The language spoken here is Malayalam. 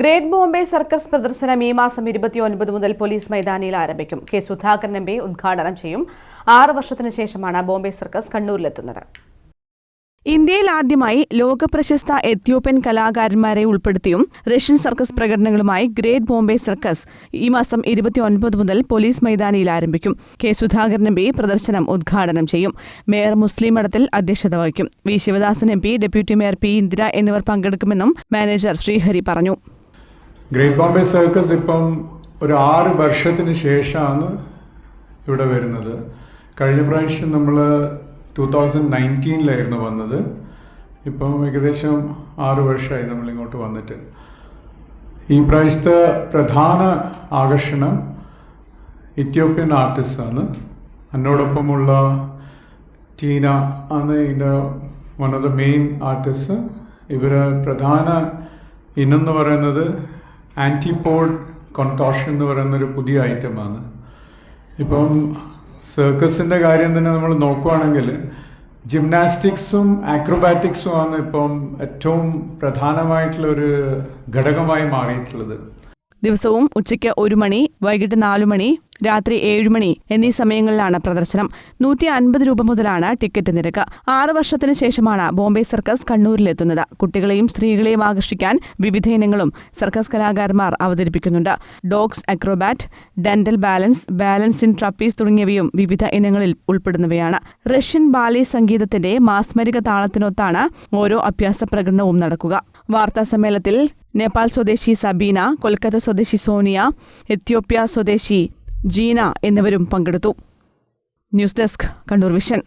ഗ്രേറ്റ് ബോംബെ സർക്കസ് പ്രദർശനം ഈ മാസം ഇരുപത്തിയൊൻപത് മുതൽ പോലീസ് മൈതാനിയിൽ ആരംഭിക്കും. കെ സുധാകരൻ എം പി ഉദ്ഘാടനം ചെയ്യും. ആറ് വർഷത്തിനു ശേഷമാണ് ബോംബെ സർക്കസ് കണ്ണൂരിലെത്തുന്നത്. ഇന്ത്യയിൽ ആദ്യമായി ലോകപ്രശസ്ത എത്യോപ്യൻ കലാകാരന്മാരെ ഉൾപ്പെടുത്തിയും റഷ്യൻ സർക്കസ് പ്രകടനങ്ങളുമായി ഗ്രേറ്റ് ബോംബെ സർക്കസ് ഈ മാസം ഇരുപത്തിയൊൻപത് മുതൽ പോലീസ് മൈതാനിയിൽ ആരംഭിക്കും. കെ സുധാകരൻ എം പി പ്രദർശനം ഉദ്ഘാടനം ചെയ്യും. മേയർ മുസ്ലിം മഠത്തിൽ അധ്യക്ഷത വഹിക്കും. V Sivadasan M P deputy mayor P Indira എന്നിവർ പങ്കെടുക്കുമെന്നും മാനേജർ ശ്രീഹരി പറഞ്ഞു. ഗ്രേറ്റ് ബോംബെ സർക്കസ് ഇപ്പം ഒരു ആറ് വർഷത്തിന് ശേഷമാണ് ഇവിടെ വരുന്നത്. കഴിഞ്ഞ പ്രാവശ്യം നമ്മൾ ടു തൗസൻഡ് നയന്റീനിലായിരുന്നു വന്നത്. ഇപ്പം ഏകദേശം ആറ് വർഷമായി നമ്മൾ ഇങ്ങോട്ട് വന്നിട്ട്. ഈ പ്രാവശ്യത്തെ പ്രധാന ആകർഷണം ഇത്യോപ്യൻ ആർട്ടിസ്റ്റാണ് എന്നോടൊപ്പമുള്ള ടീന ആണ് ഇതിന്റെ one of the main artist ഇവരെ പ്രധാന ഇനം എന്ന് പറയുന്നത് ആന്റിപോഡ് കോൺടോഷൻ എന്ന് പറയുന്നൊരു പുതിയ ഐറ്റമാണ് ഇപ്പം സർക്കസിന്റെ കാര്യം തന്നെ നമ്മൾ നോക്കുവാണെങ്കിൽ ജിംനാസ്റ്റിക്സും ആക്രോബാറ്റിക്സും ആണ് ഇപ്പം ഏറ്റവും പ്രധാനമായിട്ടുള്ളൊരു ഘടകമായി മാറിയിട്ടുള്ളത്. ദിവസവും ഉച്ചയ്ക്ക് ഒരു മണി വൈകിട്ട് നാലു മണി രാത്രി ഏഴുമണി എന്നീ സമയങ്ങളിലാണ് പ്രദർശനം. നൂറ്റി അൻപത് രൂപ മുതലാണ് ടിക്കറ്റ് നിരക്ക്. ആറ് വർഷത്തിന് ശേഷമാണ് ബോംബെ സർക്കസ് കണ്ണൂരിലെത്തുന്നത്. കുട്ടികളെയും സ്ത്രീകളെയും ആകർഷിക്കാൻ വിവിധ ഇനങ്ങളും സർക്കസ് കലാകാരന്മാർ അവതരിപ്പിക്കുന്നുണ്ട്. Dogs acrobat dental balance balance in trapeze തുടങ്ങിയവയും വിവിധ ഇനങ്ങളിൽ ഉൾപ്പെടുന്നവയാണ്. റഷ്യൻ ബാലി സംഗീതത്തിന്റെ മാസ്മരിക താളത്തിനൊത്താണ് ഓരോ അഭ്യാസ പ്രകടനവും നടക്കുക. വാർത്താ സമ്മേളനത്തിൽ നേപ്പാൾ സ്വദേശി സബീന കൊൽക്കത്ത സ്വദേശി സോണിയ എത്യോപ്യ സ്വദേശി ജീന എന്നിവരും പങ്കെടുത്തു. News desk Kannur vision.